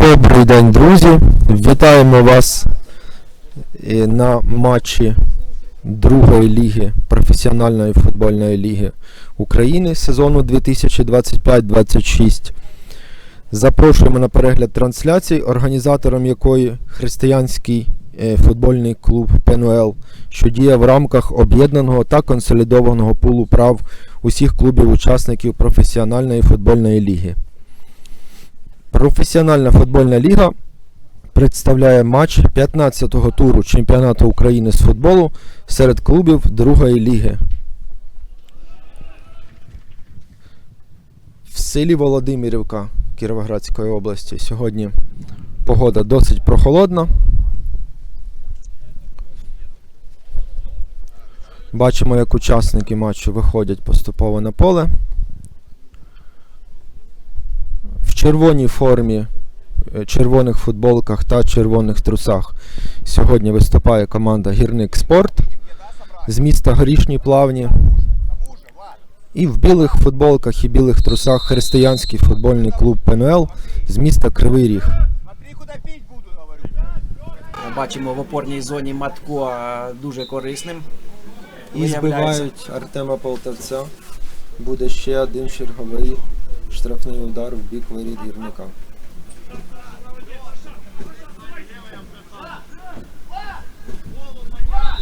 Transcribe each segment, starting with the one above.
Добрий день, друзі! Вітаємо вас е, на матчі другої ліги професіональної футбольної ліги України сезону 2025-26. Запрошуємо на перегляд трансляції, організатором якої християнський е, футбольний клуб ПНЛ, що діє в рамках об'єднаного та консолідованого пулу прав усіх клубів-учасників професіональної футбольної ліги. Професіональна футбольна ліга представляє матч 15-го туру чемпіонату України з футболу серед клубів другої ліги. В селі Володимирівка Кіровоградської області сьогодні погода досить прохолодна. Бачимо, як учасники матчу виходять поступово на поле. В червоній формі, е, червоних футболках та червоних трусах сьогодні виступає команда Гірник Спорт з міста Горішні Плавні. І в білих футболках і білих трусах християнський футбольний клуб ПНЛ з міста Кривий Ріг. Бачимо в опорній зоні Матко дуже корисним. І збивають Артема Полтавця. Буде ще один черговий штрафний удар в бік воріт гірника.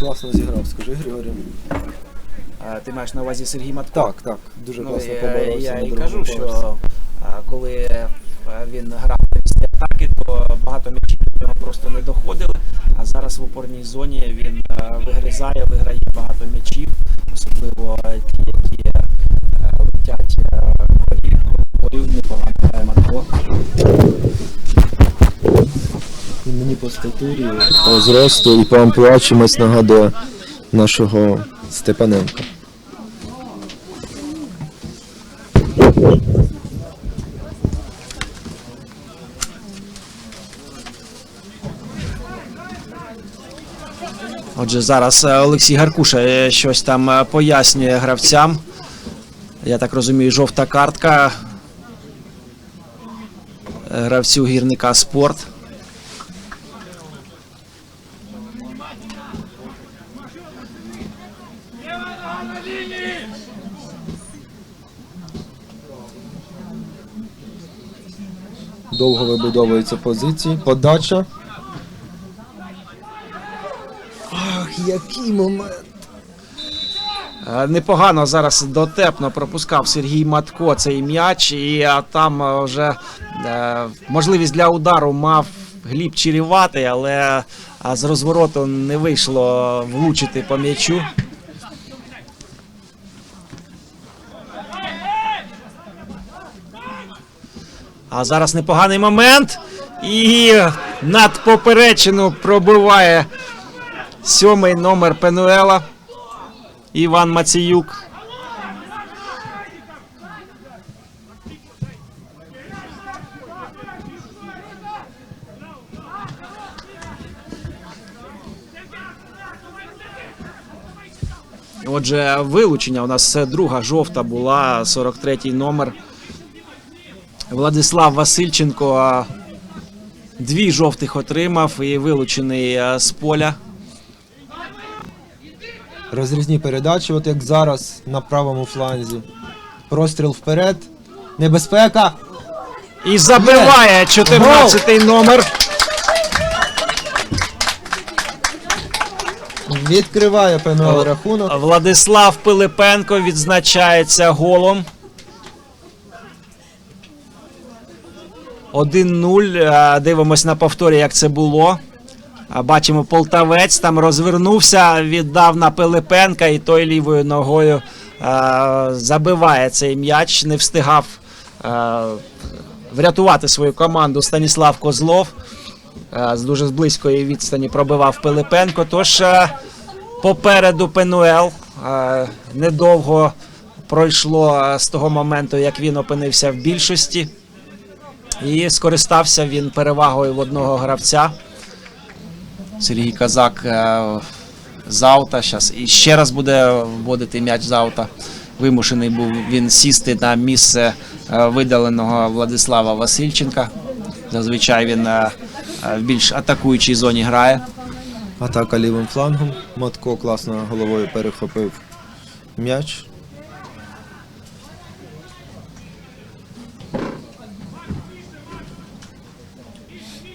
Класно зіграв, скажи Григорій. Е, Ти маєш на увазі Сергій Матко? Так, так, дуже Ну, класно я, поборовся. я і кажу, поверсі. що е, коли він грав на місці атаки, то багато м'ячів до нього просто не доходили. А зараз в опорній зоні він вигризає, виграє багато м'ячів, особливо ті, які летять е, вгорі. Вгорі непогано грає Матко. Він мені по статурі, по зросту і по амплуа чимось нагадує нашого Степаненка. Отже, зараз е, Олексій Гаркуша е, щось там е, пояснює гравцям. Я так розумію, жовта картка гравцю гірника спорт. Довго вибудовуються позиції. Подача. Ах, який момент! Е, Непогано зараз дотепно пропускав Сергій Матко цей м'яч, і а, там е, вже е, можливість для удару мав Гліб Черіватий, але а, з розвороту не вийшло влучити по м'ячу. А зараз непоганий момент. І над поперечину пробиває сьомий номер Пенуела. Іван Маціюк. Отже, вилучення у нас друга жовта була, 43-й номер. Владислав Васильченко дві жовтих отримав і вилучений з поля. Розрізні передачі, от як зараз на правому фланзі. Простріл вперед. Небезпека. І забиває 14-й номер. Відкриває ПНЛ рахунок. Владислав Пилипенко відзначається голом. 1-0. Е, Дивимось на повторі, як це було. Бачимо, полтавець там розвернувся, віддав на Пилипенка, і той лівою ногою е, забиває цей м'яч. Не встигав е, врятувати свою команду Станіслав Козлов. Е, з дуже з близької відстані пробивав Пилипенко. Тож е, попереду Пенуел. Е, недовго пройшло з того моменту, як він опинився в більшості. І скористався він перевагою в одного гравця. Сергій Казак з аута. Щас і ще раз буде вводити м'яч з аута. Вимушений був він сісти на місце видаленого Владислава Васильченка. Зазвичай він в більш атакуючій зоні грає. Атака лівим флангом. Матко класно головою перехопив м'яч.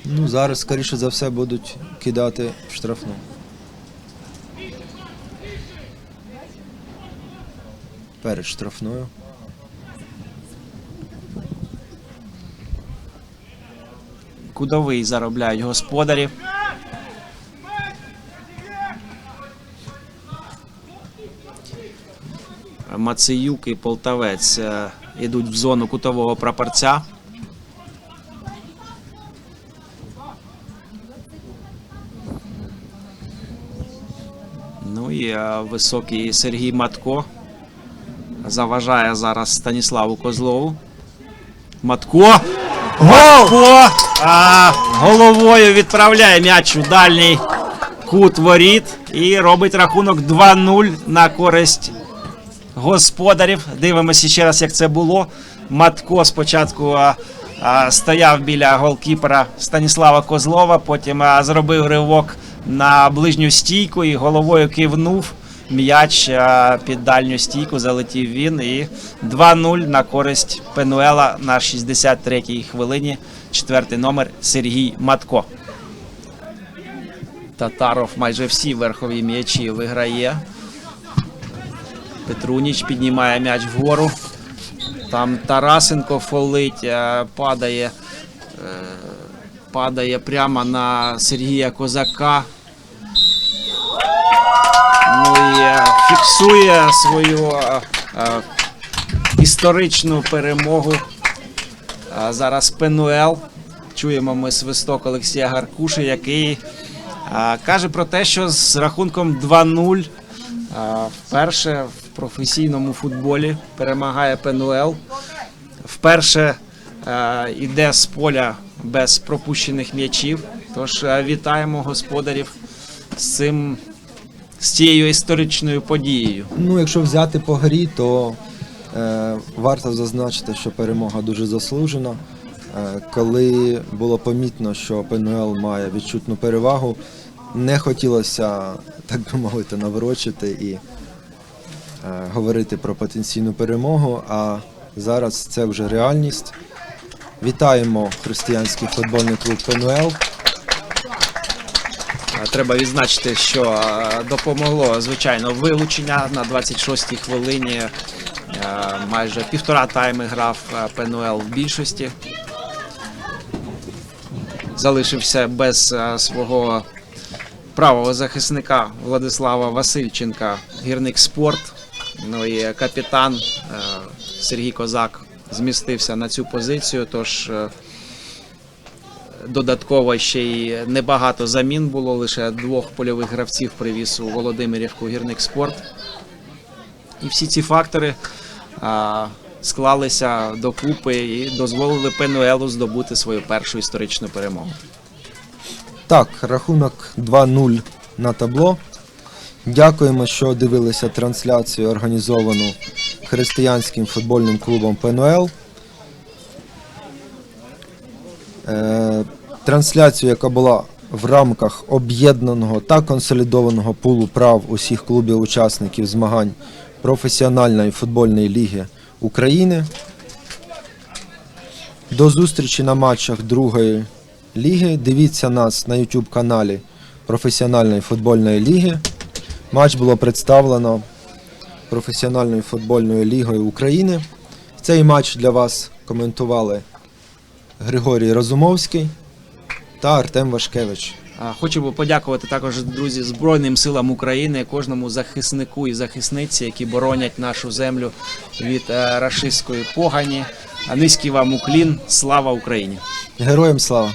Ну, зараз, скоріше за все, будуть кидати в штрафну. Перед штрафною. Кудовий заробляють господарі. Мацеюк і Полтавець е, йдуть в зону кутового прапорця. Ну і е, високий Сергій Матко заважає зараз Станіславу Козлову. Матко. Матко а, головою відправляє м'яч у дальній кут воріт і робить рахунок 2-0 на користь господарів. Дивимося ще раз, як це було. Матко спочатку а, стояв біля голкіпера Станіслава Козлова, потім а, зробив ривок на ближню стійку і головою кивнув. М'яч а, під дальню стійку залетів він і 2-0 на користь Пенуела на 63-й хвилині. Четвертий номер Сергій Матко. Татаров майже всі верхові м'ячі виграє. Петруніч піднімає м'яч вгору. Там Тарасенко фолить, е, падає, е, падає прямо на Сергія Козака. Ну і е, фіксує свою е, е, історичну перемогу. А зараз Пенуел. Чуємо ми свисток Олексія Гаркуши, який а, каже про те, що з рахунком 2-0 а, вперше в професійному футболі перемагає Пенуел. Вперше а, йде з поля без пропущених м'ячів. Тож а, вітаємо господарів з цим з цією історичною подією. Ну, якщо взяти по грі, то е, варто зазначити, що перемога дуже заслужена. Е, коли було помітно, що ПНЛ має відчутну перевагу, не хотілося, так би мовити, наворочити і е, говорити про потенційну перемогу. А зараз це вже реальність. Вітаємо християнський футбольний клуб ПНЛ. Треба відзначити, що е, допомогло звичайно вилучення на 26-й хвилині. Е, Майже півтора тайми грав е, ПНЛ в більшості. Залишився без свого правого захисника Владислава Васильченка гірник спорт. Ну і капітан Сергій Козак змістився на цю позицію. Тож Додатково ще й небагато замін було, лише двох польових гравців привіз у Володимирівку гірник спорт. І всі ці фактори а, склалися докупи і дозволили Пенуелу здобути свою першу історичну перемогу. Так, рахунок 2-0 на табло. Дякуємо, що дивилися трансляцію, організовану християнським футбольним клубом ПНЛ. Е, трансляцію, яка була в рамках об'єднаного та консолідованого пулу прав усіх клубів-учасників змагань професіональної футбольної ліги України. До зустрічі на матчах другої ліги. Дивіться нас на YouTube каналі професіональної футбольної ліги. Матч було представлено професіональною футбольною лігою України. Цей матч для вас коментували Григорій Розумовський та Артем Вашкевич. хочу Хочу подякувати також друзі Збройним силам України, кожному захиснику і захисниці, які боронять нашу землю від е, рашистської погані. А Низький вам уклін. Слава Україні! Героям слава!